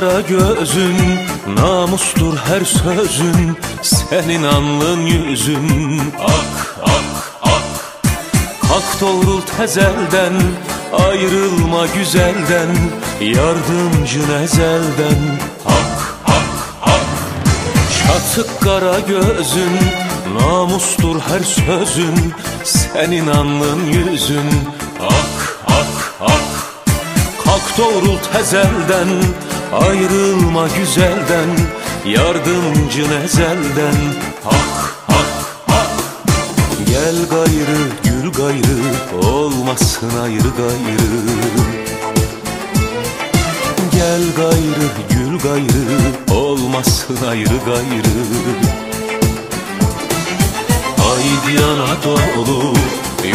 kara gözün Namustur her sözün Senin alnın yüzün. Ak ak ak. Kalk doğrul tezelden Ayrılma güzelden Yardımcın ezelden. Hak hak hak Çatık kara gözün Namustur her sözün Senin alnın yüzün. Ak ak ak. Kalk doğrul tezelden Ayrılma güzelden Yardımcın ezelden Hak hak hak. Gel gayrı gül gayrı Olmasın ayrı gayrı. Gel gayrı gül gayrı Olmasın ayrı gayrı. Haydi Anadolu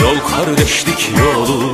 Yol kardeşlik yolu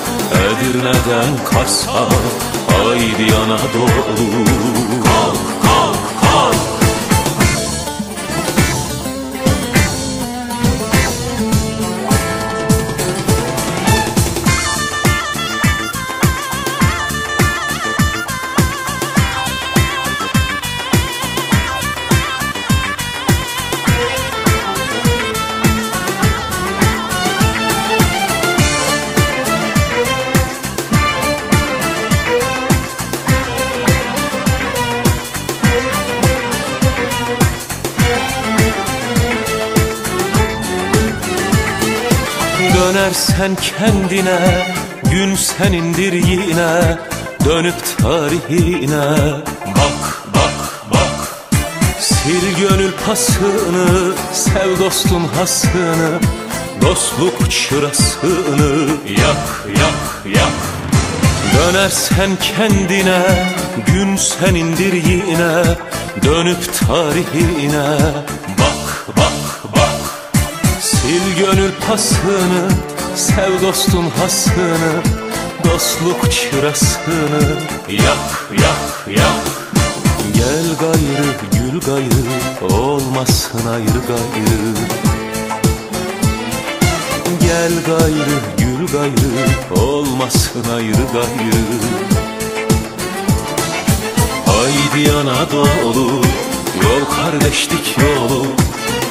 Edirne'den Kars'a Haydi Anadolu. Kalk kalk Dönersen kendine Gün senindir yine Dönüp tarihine. Bak bak bak Sil gönül pasını Sev dostun hasını Dostluk çırasını. Yak yak yak. Dönersen kendine Gün senindir yine Dönüp tarihine. Bak bak bak Sil gönül pasını Sev dostun hasını Dostluk çırasını. Yak yak yak. Gel gayrı gül gayrı Olmasın ayrı gayrı. Gel gayrı gül gayrı Olmasın ayrı gayrı. Haydi Anadolu Yol kardeşlik yolu